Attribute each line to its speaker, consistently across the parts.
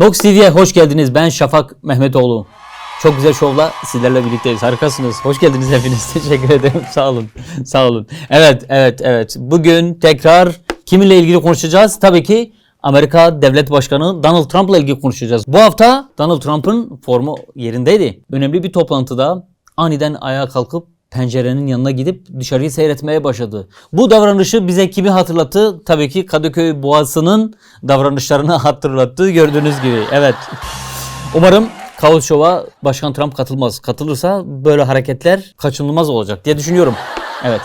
Speaker 1: Nox TV'ye hoş geldiniz. Ben Şafak Mehmetoğlu. Çok güzel şovla sizlerle birlikteyiz. Harikasınız. Hoş geldiniz hepiniz. Teşekkür ederim. Sağ olun. Sağ olun. Evet, evet, evet. Bugün tekrar kiminle ilgili konuşacağız? Tabii ki Amerika Devlet Başkanı Donald Trump'la ilgili konuşacağız. Bu hafta Donald Trump'ın formu yerindeydi. Önemli bir toplantıda aniden ayağa kalkıp pencerenin yanına gidip dışarıyı seyretmeye başladı. Bu davranışı bize kimi hatırlattı? Tabii ki Kadıköy Boğazı'nın davranışlarını hatırlattı gördüğünüz gibi. Evet. Umarım Kaos Show'a Başkan Trump katılmaz. Katılırsa böyle hareketler kaçınılmaz olacak diye düşünüyorum. Evet.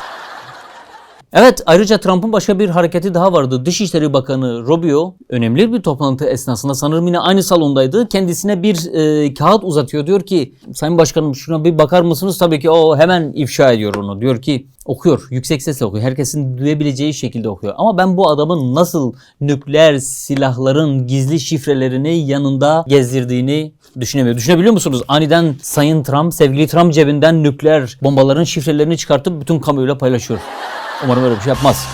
Speaker 1: Evet ayrıca Trump'ın başka bir hareketi daha vardı. Dışişleri Bakanı Rubio önemli bir toplantı esnasında sanırım yine aynı salondaydı. Kendisine bir e, kağıt uzatıyor. Diyor ki Sayın Başkanım şuna bir bakar mısınız? Tabii ki o hemen ifşa ediyor onu. Diyor ki okuyor. Yüksek sesle okuyor. Herkesin duyabileceği şekilde okuyor. Ama ben bu adamın nasıl nükleer silahların gizli şifrelerini yanında gezdirdiğini düşünemiyorum. Düşünebiliyor musunuz? Aniden Sayın Trump, sevgili Trump cebinden nükleer bombaların şifrelerini çıkartıp bütün kamuoyuyla paylaşıyor. Umarım öyle bir şey yapmaz.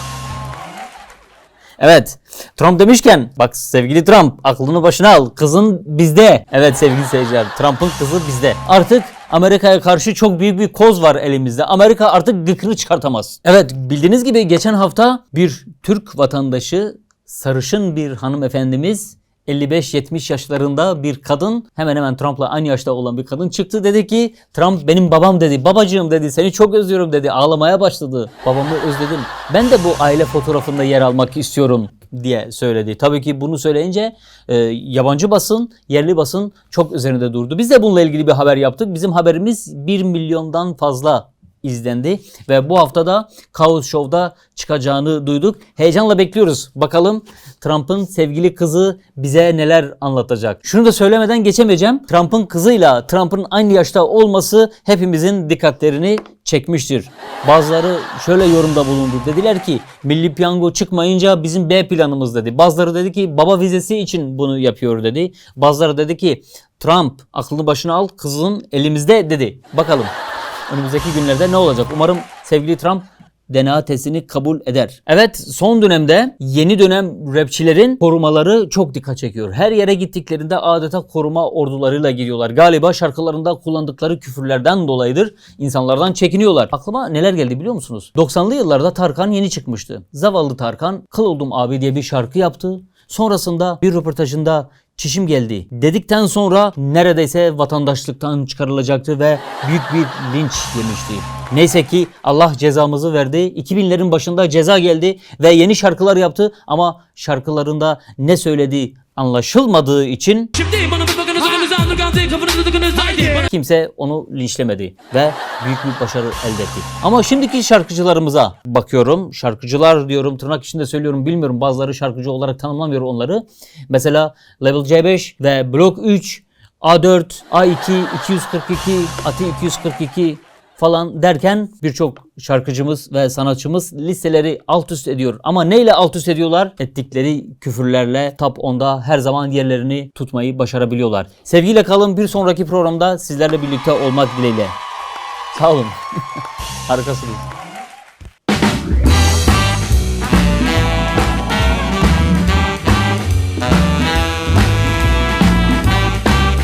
Speaker 1: Evet. Trump demişken bak sevgili Trump aklını başına al. Kızın bizde. Evet sevgili seyirciler. Trump'ın kızı bizde. Artık Amerika'ya karşı çok büyük bir koz var elimizde. Amerika artık gıkını çıkartamaz. Evet bildiğiniz gibi geçen hafta bir Türk vatandaşı sarışın bir hanımefendimiz 55-70 yaşlarında bir kadın hemen hemen Trump'la aynı yaşta olan bir kadın çıktı dedi ki Trump benim babam dedi babacığım dedi seni çok özlüyorum dedi ağlamaya başladı babamı özledim ben de bu aile fotoğrafında yer almak istiyorum diye söyledi. Tabii ki bunu söyleyince e, yabancı basın, yerli basın çok üzerinde durdu. Biz de bununla ilgili bir haber yaptık. Bizim haberimiz 1 milyondan fazla izlendi ve bu haftada Chaos Show'da çıkacağını duyduk. Heyecanla bekliyoruz. Bakalım Trump'ın sevgili kızı bize neler anlatacak. Şunu da söylemeden geçemeyeceğim. Trump'ın kızıyla Trump'ın aynı yaşta olması hepimizin dikkatlerini çekmiştir. Bazıları şöyle yorumda bulundu. Dediler ki milli piyango çıkmayınca bizim B planımız dedi. Bazıları dedi ki baba vizesi için bunu yapıyor dedi. Bazıları dedi ki Trump aklını başına al kızın elimizde dedi. Bakalım önümüzdeki günlerde ne olacak? Umarım sevgili Trump DNA testini kabul eder. Evet son dönemde yeni dönem rapçilerin korumaları çok dikkat çekiyor. Her yere gittiklerinde adeta koruma ordularıyla giriyorlar. Galiba şarkılarında kullandıkları küfürlerden dolayıdır. İnsanlardan çekiniyorlar. Aklıma neler geldi biliyor musunuz? 90'lı yıllarda Tarkan yeni çıkmıştı. Zavallı Tarkan Kıl Oldum Abi diye bir şarkı yaptı. Sonrasında bir röportajında çişim geldi dedikten sonra neredeyse vatandaşlıktan çıkarılacaktı ve büyük bir linç yemişti. Neyse ki Allah cezamızı verdi. 2000'lerin başında ceza geldi ve yeni şarkılar yaptı ama şarkılarında ne söylediği anlaşılmadığı için
Speaker 2: Şimdi kafanızı tıkınız haydi
Speaker 1: kimse onu linçlemedi ve büyük bir başarı elde etti. Ama şimdiki şarkıcılarımıza bakıyorum. Şarkıcılar diyorum tırnak içinde söylüyorum bilmiyorum bazıları şarkıcı olarak tanımlamıyor onları. Mesela Level C5 ve Block 3, A4, A2, 242, Ati 242 falan derken birçok şarkıcımız ve sanatçımız listeleri alt üst ediyor. Ama neyle alt üst ediyorlar? Ettikleri küfürlerle top 10'da her zaman yerlerini tutmayı başarabiliyorlar. Sevgiyle kalın bir sonraki programda sizlerle birlikte olmak dileğiyle. Sağ olun. Harikasınız.